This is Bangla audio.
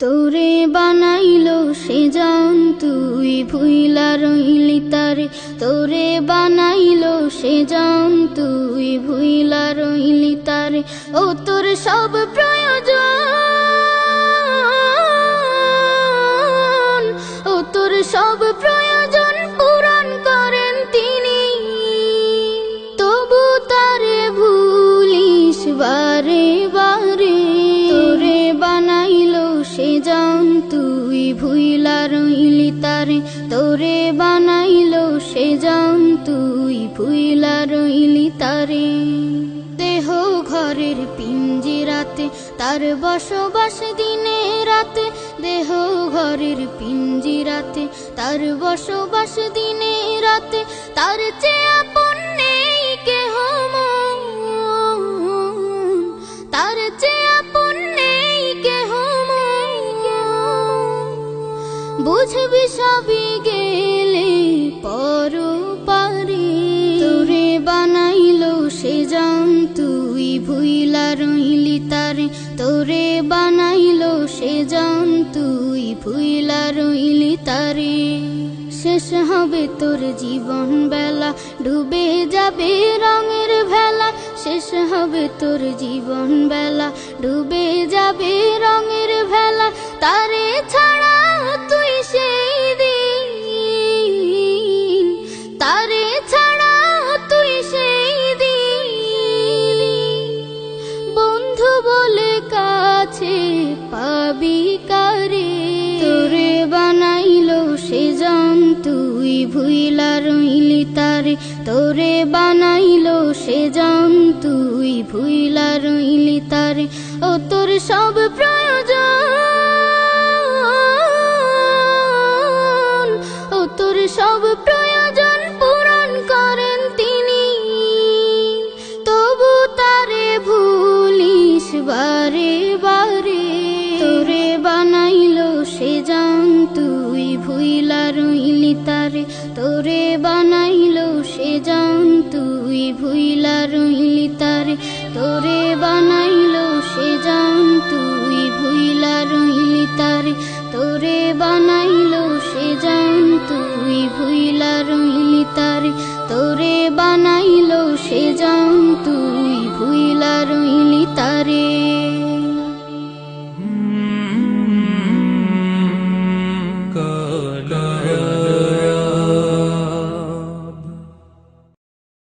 তোরে বানাইলো সে জান, তুই ভুইলা রইলি তারে। তোরে বানাইলো সে জান, তুই ভুইলা রইলি তারে। ও তোর সব প্রয়োজন, ও তোর সব প্রয়োজন। জান তুই ভুইলা রইলি তারে, তোরে বানাইল সে জান তুই ভুইলা রইলি তারে। দেহ ঘরের পিঞ্জিরাতে, তার বসবাস দিনে রাতে, দেহ ঘরের পিঞ্জিরাতে, তার বসবাস দিনে রাতে, তার চেয়ে বুঝবি সবই গেলে পর পারে। তোরে বানাইলো সে জান, তুই ভুইলা রইলি তারে। তোরে বানাইলো সে জান, তুই ভুইলা রইলি তারে। শেষ হবে তোর জীবন বেলা, ডুবে যাবে রঙের ভেলা। শেষ হবে তোর জীবন বেলা, ডুবে যাবে রঙের সে জান তুই ভুইলা রইলি তারে, তোরে বানাইলো সে জান তুই ভুইলা রইলি তারে। ও তোর সব প্রয়োজন, ও তোর সব ভুইলা রইলি তারে, তোরে বানাইল সে জান। তুই ভুইলা রইলি তারে, তোরে বানাইল সে জান। তুই ভুইলা রইলি তারে, তোরে বানাইল সে জান। তুই ভুইলা রইলি তারে, তোরে বানাইল সে জান। 此刻